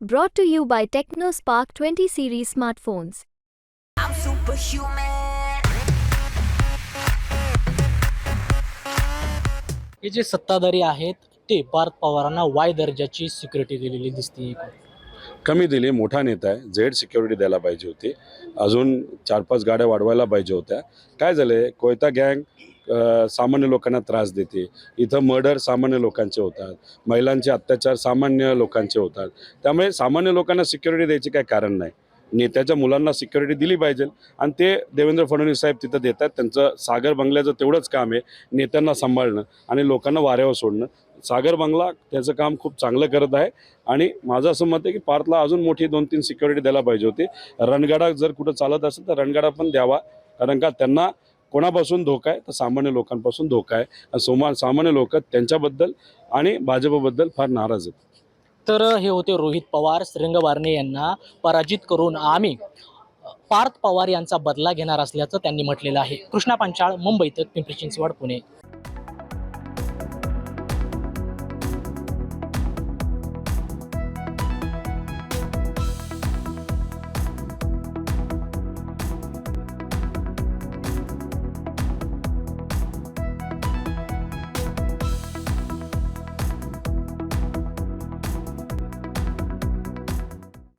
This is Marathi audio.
Brought to you by TechnoSpark 20 series smartphones. I'm superhuman. हे जे सत्ताधारी आहेत ते पार्थ पवारांना वाय दर्जाची सिक्युरिटी दिलेली दिसते. कमी दिली मोठा नेता आहे. झेड सिक्युरिटी द्यायला पाहिजे होती. अजून चार पाच गाड्या वाढवायला पाहिजे होत्या. काय झालं आहे कोयता गँग सामान्य लोकांना त्रास देते. इथं मर्डर सामान्य लोकांचे होतात. महिलांचे अत्याचार सामान्य लोकांचे होतात. त्यामुळे सामान्य लोकांना सिक्युरिटी द्यायचे काही कारण नाही. नेत्याच्या मुलांना सिक्युरिटी दिली पाहिजे आणि ते देवेंद्र फडणवीस साहेब तिथं देतात. त्यांचं सागर बंगल्याचं तेवढंच काम आहे नेत्यांना सांभाळणं आणि लोकांना वाऱ्यावर सोडणं. सागर बंगला त्याचं काम खूप चांगलं करत आहे आणि माझं असं मत आहे की पार्थला अजून मोठी दोन तीन सिक्युरिटी द्यायला पाहिजे होती. रणगाडा जर कुठं चालत असेल तर रणगाडा पण द्यावा. कारण का त्यांना कोणापासून धोका आहे तर सामान्य लोकांपासून धोका आहे. आणि सोमा सामान्य लोक त्यांच्याबद्दल आणि भाजपबद्दल फार नाराज आहेत. तर हे होते रोहित पवार श्रीरंग यांना पराजित करून आम्ही पार्थ पवार यांचा बदला घेणार असल्याचं त्यांनी म्हटलेलं आहे. कृष्णा पांचाळ मुंबईत पिंपरी चिंचवड पुणे.